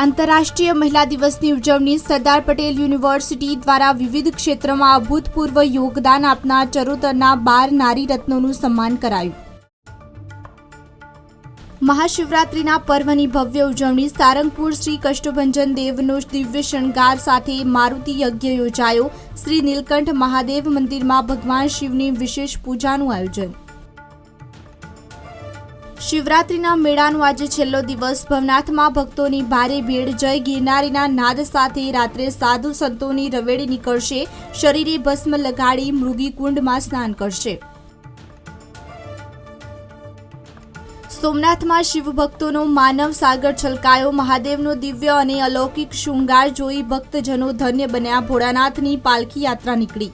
આંતરરાષ્ટ્રીય મહિલા દિવસની ઉજવણી સરદાર પટેલ યુનિવર્સિટી દ્વારા વિવિધ ક્ષેત્રમાં અભૂતપૂર્વ યોગદાન આપનાર ચરોતરના બાર નારી રત્નોનું સન્માન કરાયું. મહાશિવરાત્રિના પર્વની ભવ્ય ઉજવણી સારંગપુર શ્રી કષ્ટભંજન દેવનો દિવ્ય શણગાર સાથે મારુતિ યજ્ઞ યોજાયો. શ્રી નીલકંઠ મહાદેવ મંદિરમાં ભગવાન શિવની વિશેષ પૂજાનું આયોજન. શિવરાત્રિના મેળાનો આજે છેલ્લો દિવસ. ભવનાથમાં ભક્તોની ભારે ભીડ. જય ગિરનારીના નાદ સાથે રાત્રે સાધુ સંતોની રવેડી નીકળશે. શરીરે ભસ્મ લગાડી મૃગીકુંડમાં સ્નાન કરશે. સોમનાથમાં શિવભક્તોનો માનવ સાગર છલકાયો. મહાદેવનો દિવ્ય અને અલૌકિક શૃંગાર જોઈ ભક્તજનો ધન્ય બન્યા. ભોળાનાથની પાલખી યાત્રા નીકળી.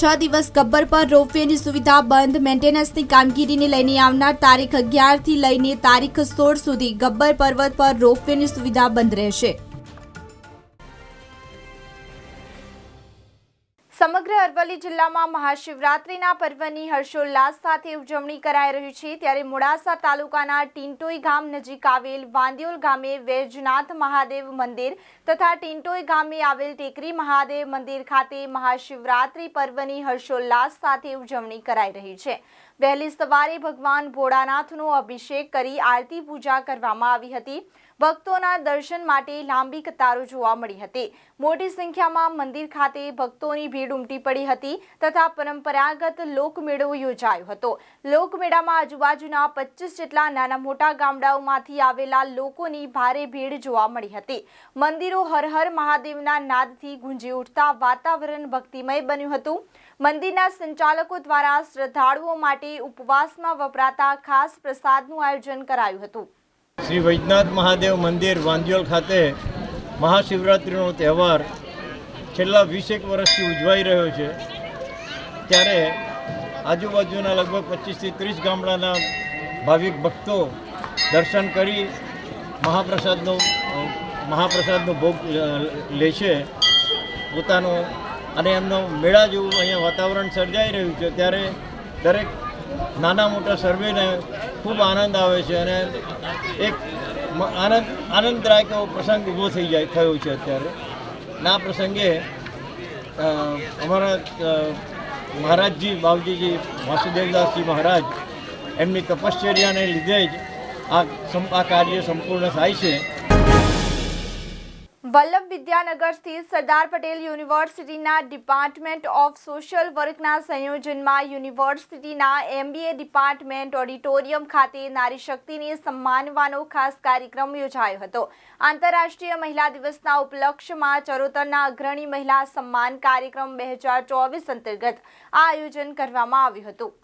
છ દિવસ ગબ્બર પર રોપવેની સુવિધા બંધ. મેન્ટેનન્સની કામગીરીને લઈને આવનાર તારીખ અગિયારથી લઈને તારીખ સોળ સુધી ગબ્બર પર્વત પર રોપવેની સુવિધા બંધ રહેશે. સમગ્ર અરવલ્લી જિલ્લામાં મહાશિવરાત્રિના પર્વની હર્ષોલ્લાસ સાથે ઉજવણી કરાઈ રહી છે. ત્યારે મોડાસા તાલુકાના ટિન્ટોઈ ગામ નજીક આવેલ વાંદિયોલ ગામે વૈજનાથ મહાદેવ મંદિર તથા ટિન્ટોઈ ગામે આવેલ ટેકરી મહાદેવ મંદિર ખાતે મહાશિવરાત્રિ પર્વની હર્ષોલ્લાસ સાથે ઉજવણી કરાઈ રહી છે. વહેલી સવારે ભગવાન ભોળાનાથનો અભિષેક કરી આરતી પૂજા કરવામાં આવી હતી. ભક્તોના દર્શન માટે લાંબી કતારો જોવા મળી હતી. મોટી સંખ્યામાં મંદિર ખાતે ભક્તોની ભીડ ઉમટી પડી હતી તથા પરંપરાગત લોકમેળો યોજાયો હતો. લોકમેળામાં આજુબાજુના પચીસ જેટલા નાના મોટા ગામડાઓમાંથી આવેલા લોકોની ભારે ભીડ જોવા મળી હતી. મંદિરો હર હર મહાદેવના નાદથી ગુંજી ઉઠતા વાતાવરણ ભક્તિમય બન્યું હતું. મંદિરના સંચાલકો દ્વારા શ્રદ્ધાળુઓ માટે ઉપવાસમાં વપરાતા ખાસ પ્રસાદનું આયોજન કરાયું હતું. શ્રી વૈજનાથ મહાદેવ મંદિર, વાંદિયોલ ખાતે મહાશિવરાત્રિનો તહેવાર છેલ્લા વીસેક વર્ષથી ઉજવાઈ રહ્યો છે. ત્યારે આજુબાજુના લગભગ પચીસથી ત્રીસ ગામડાના ભાવિક ભક્તો દર્શન કરી મહાપ્રસાદનો મહાપ્રસાદનો ભોગ લે છે. પોતાનો અને એમનો મેળા જેવું અહીંયા વાતાવરણ સર્જાઈ રહ્યું છે. ત્યારે દરેક નાના મોટા સર્વેને ખૂબ આનંદ આવે છે અને એક આનંદ, આનંદદાયક એવો પ્રસંગ ઊભો થઈ જાય, થયો છે અત્યારે. ના પ્રસંગે અમારા મહારાજજી બાવજીજી વાસુદેવદાસજી મહારાજ એમની તપશ્ચર્યાને લીધે જ આ આ કાર્ય સંપૂર્ણ થાય છે. વલ્લભ વિદ્યાનગર સ્થિત સરદાર પટેલ યુનિવર્સિટીના ડિપાર્ટમેન્ટ ઓફ સોશિયલ વર્કના સંયોજનમાં યુનિવર્સિટીના એમબીએ ડિપાર્ટમેન્ટ ઓડિટોરિયમ ખાતે નારી શક્તિને સન્માનવાનો ખાસ કાર્યક્રમ યોજાયો હતો. આંતરરાષ્ટ્રીય મહિલા દિવસના ઉપલક્ષ્યમાં ચરોતરના અગ્રણી મહિલા સન્માન કાર્યક્રમ બે હજાર ચોવીસ અંતર્ગત આ આયોજન કરવામાં આવ્યું હતું.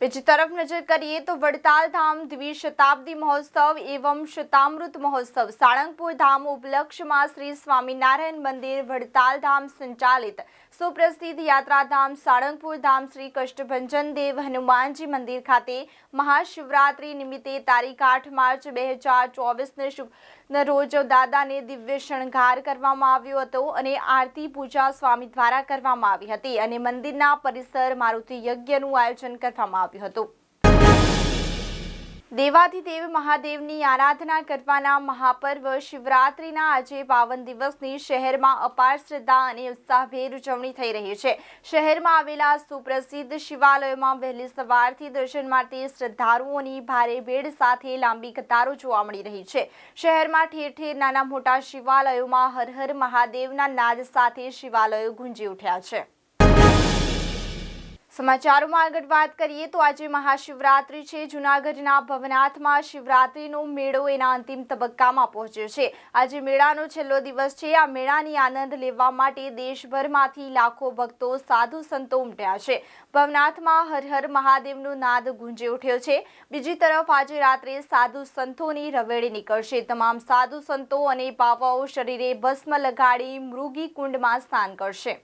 બીજી તરફ નજર કરીએ તો વડતાલ ધામ દ્વિશતાબ્દી મહોત્સવ એવં શતામૃત મહોત્સવ. સાળંગપુર ધામ ઉપલક્ષ્યમાં શ્રી સ્વામિનારાયણ મંદિર વડતાલ ધામ સંચાલિત. સુપ્રસિદ્ધ યાત્રાધામ સાળંગપુર ધામ શ્રી કષ્ટભંજન દેવ હનુમાનજી મંદિર ખાતે મહાશિવરાત્રિ નિમિત્તે તારીખ આઠ માર્ચ બે હજાર ચોવીસને શુભ રોજ દાદાને દિવ્ય શણગાર કરવામાં આવ્યો હતો અને આરતી પૂજા સ્વામી દ્વારા કરવામાં આવી હતી અને મંદિરના પરિસર મારુતિ યજ્ઞનું આયોજન કરવામાં આવ્યું હતું. દેવાધિદેવ મહાદેવની આરાધના કરવાના મહાપર્વ શિવરાત્રિના આજે બાવન દિવસની શહેરમાં અપાર શ્રદ્ધા અને ઉત્સાહભેર ઉજવણી થઈ રહી છે. શહેરમાં આવેલા સુપ્રસિદ્ધ શિવાલયોમાં વહેલી સવારથી દર્શન માટે શ્રદ્ધાળુઓની ભારે ભીડ સાથે લાંબી કતારો જોવા મળી રહી છે. શહેરમાં ઠેર ઠેર નાના મોટા શિવાલયોમાં હર હર મહાદેવના નાદ સાથે શિવાલયો ગુંજી ઉઠ્યા છે. સમાચારોમાં આગળ વાત કરીએ તો આજે મહાશિવરાત્રિ છે. જૂનાગઢના ભવનાથમાં શિવરાત્રિનો મેળો એના અંતિમ તબક્કામાં પહોંચ્યો છે. આજે મેળાનો છેલ્લો દિવસ છે. આ મેળાની આનંદ લેવા માટે દેશભરમાંથી લાખો ભક્તો, સાધુ સંતો ઉમટ્યા છે. ભવનાથમાં હર હર મહાદેવનો નાદ ગુંજી ઉઠ્યો છે. બીજી તરફ આજે રાત્રે સાધુ સંતોની રવેડી નીકળશે. તમામ સાધુ સંતો અને બાવાઓ શરીરે ભસ્મ લગાડી મૃગી કુંડમાં સ્નાન કરશે.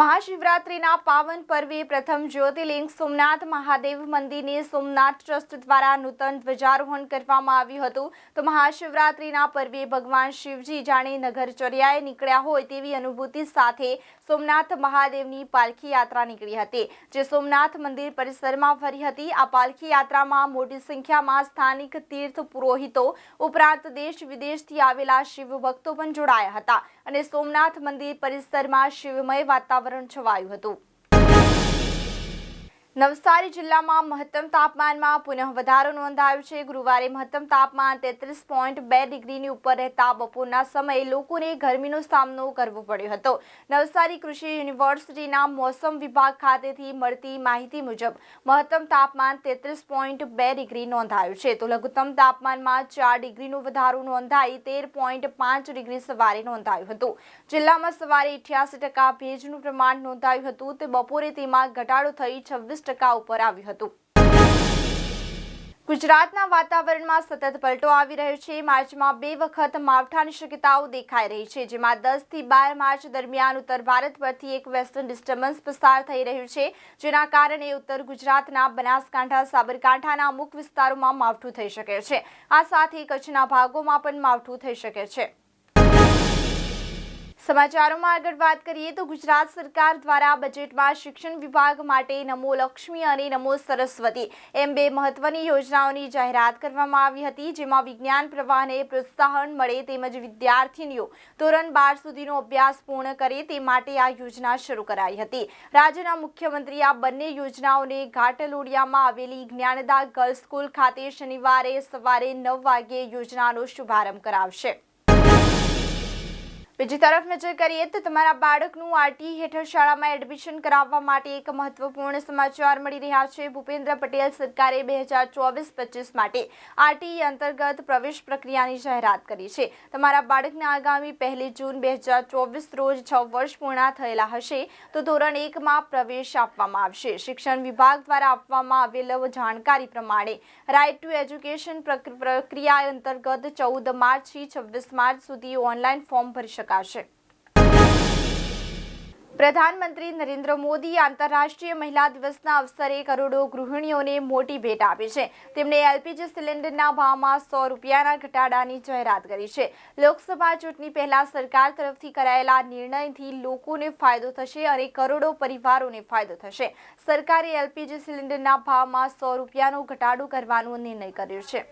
મહાશિવરાત્રિના પાવન પર્વે પ્રથમ જ્યોતિર્લિંગ સોમનાથ મહાદેવ મંદિરને સોમનાથ ટ્રસ્ટ દ્વારા નૂતન ધ્વજારોહણ કરવામાં આવ્યું હતું. તો મહાશિવરાત્રિના પર્વે ભગવાન શિવજી જાણે નગરચર્યાએ નીકળ્યા હોય તેવી અનુભૂતિ સાથે સોમનાથ મહાદેવની પાલખી યાત્રા નીકળી હતી, જે સોમનાથ મંદિર પરિસરમાં ફરી હતી. આ પાલખી યાત્રામાં મોટી સંખ્યામાં સ્થાનિક તીર્થ પુરોહિતો ઉપરાંત દેશ વિદેશથી આવેલા શિવ ભક્તો પણ જોડાયા હતા. અને સોમનાથ મંદિર પરિસરમાં શિવમય વાતાવરણ છવાયું હતું. નવસારી જિલ્લામાં મહત્તમ તાપમાનમાં પુનઃ વધારો નોંધાયો છે. ગુરુવારે મહત્તમ તાપમાન તેત્રીસ પોઈન્ટ બે ડિગ્રીની ઉપર રહેતા બપોરના સમયે લોકોને ગરમીનો સામનો કરવો પડ્યો હતો. નવસારી કૃષિ યુનિવર્સિટીના મોસમ વિભાગ ખાતેથી મળતી માહિતી મુજબ મહત્તમ તાપમાન તેત્રીસ પોઈન્ટ બે ડિગ્રી નોંધાયું છે. તો લઘુત્તમ તાપમાનમાં ચાર ડિગ્રીનો વધારો નોંધાઈ તેર પોઈન્ટ પાંચ ડિગ્રી સવારે નોંધાયું હતું. જિલ્લામાં સવારે અઠ્યાસી ટકા ભેજનું પ્રમાણ નોંધાયું હતું. તે બપોરે તેમાં ઘટાડો થઈ છવ્વીસ ટકા ઉપર આવ્યું હતું. ગુજરાતના વાતાવરણમાં સતત પલટો આવી રહ્યો છે. માર્ચમાં બે વખત માવઠાની શક્યતાઓ દેખાઈ રહી છે, જેમાં દસથી બાર માર્ચ દરમિયાન ઉત્તર ભારત પરથી એક વેસ્ટર્ન ડિસ્ટર્બન્સ પસાર થઈ રહ્યું છે, જેના કારણે ઉત્તર ગુજરાતના બનાસકાંઠા, સાબરકાંઠાના અમુક વિસ્તારોમાં માવઠું થઈ શકે છે. આ સાથે કચ્છના ભાગોમાં પણ માવઠું થઈ શકે છે. સમાચારોમાં આગળ વાત કરીએ તો ગુજરાત સરકાર દ્વારા બજેટમાં શિક્ષણ વિભાગ માટે નમો લક્ષ્મી અને નમો સરસ્વતી એમ બે મહત્વની યોજનાઓની જાહેરાત કરવામાં આવી હતી, જેમાં વિજ્ઞાન પ્રવાહને પ્રોત્સાહન મળે તેમજ વિદ્યાર્થીનીઓ ધોરણ બાર સુધીનો અભ્યાસ પૂર્ણ કરે તે માટે આ યોજના શરૂ કરાઈ હતી. રાજ્યના મુખ્યમંત્રી આ બંને યોજનાઓને ઘાટલોડિયામાં આવેલી જ્ઞાનદા ગર્લ્સ સ્કૂલ ખાતે શનિવારે સવારે નવ વાગ્યે યોજનાનો શુભારંભ કરાવશે. બીજી તરફ નજર કરીએ તો તમારા બાળકનું આરટી હેઠળ શાળામાં એડમિશન કરાવવા માટે એક મહત્વપૂર્ણ સમાચાર મળી રહ્યા છે. ભૂપેન્દ્ર પટેલ સરકારે બે હજાર ચોવીસ પચીસ માટે આરટીઈ અંતર્ગત પ્રવેશ પ્રક્રિયાની જાહેરાત કરી છે. તમારા બાળકને આગામી પહેલી જૂન બે હજાર ચોવીસ રોજ છ વર્ષ પૂર્ણ થયેલા હશે તો ધોરણ એકમાં પ્રવેશ આપવામાં આવશે. શિક્ષણ વિભાગ દ્વારા આપવામાં આવેલ જાણકારી પ્રમાણે રાઇટ ટુ એજ્યુકેશન પ્રક્રિયા અંતર્ગત ચૌદ માર્ચથી છવ્વીસ માર્ચ સુધી ઓનલાઈન ફોર્મ ભરી શકાશે શકાશે. પ્રધાનમંત્રી નરેન્દ્ર મોદી આંતરરાષ્ટ્રીય મહિલા દિવસના અવસરે કરોડો ગૃહિણીઓને મોટી ભેટ આપી છે. તેમણે એલપીજી સિલિન્ડરના ભાવમાં સો રૂપિયાના ઘટાડાની જાહેરાત કરી છે. લોકસભા ચૂંટણી પહેલા સરકાર તરફથી કરાયેલા નિર્ણયથી લોકોને ફાયદો થશે અને કરોડો પરિવારોને ફાયદો થશે. સરકારે એલપીજી સિલિન્ડરના ભાવમાં સો રૂપિયાનો ઘટાડો કરવાનો નિર્ણય કર્યો છે.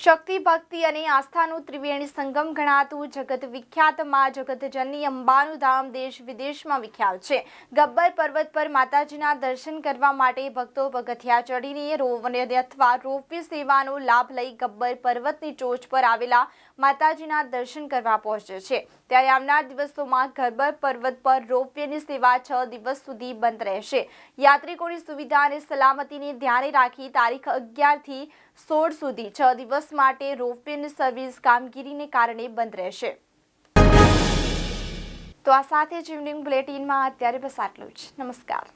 શક્તિ ભક્તિ અને આસ્થાનું ત્રિવેણી સંગમ ગણાતું જગત વિખ્યાતમાં જગતજનની અંબાનું ધામ દેશ વિદેશમાં વિખ્યાત છે. ગબ્બર પર્વત પર માતાજીના દર્શન કરવા માટે ભક્તો પગથિયા ચડીને રોવને અથવા રોપવે સેવાનો લાભ લઈ ગબ્બર પર્વતની ટોચ પર આવેલા માતાજીના દર્શન કરવા પહોંચે છે. ત્યારે આવનાર દિવસોમાં ગરબર પર્વત પર રોપવેની સેવા છ દિવસ સુધી બંધ રહેશે. યાત્રિકોની સુવિધા અને સલામતીને ધ્યાને રાખી તારીખ અગિયારથી સોળ સુધી છ દિવસ માટે રોપવેની સર્વિસ કામગીરીને કારણે બંધ રહેશે. તો આ સાથે જ ઇવનિંગ બુલેટિનમાં અત્યારે બસ આટલું જ. નમસ્કાર.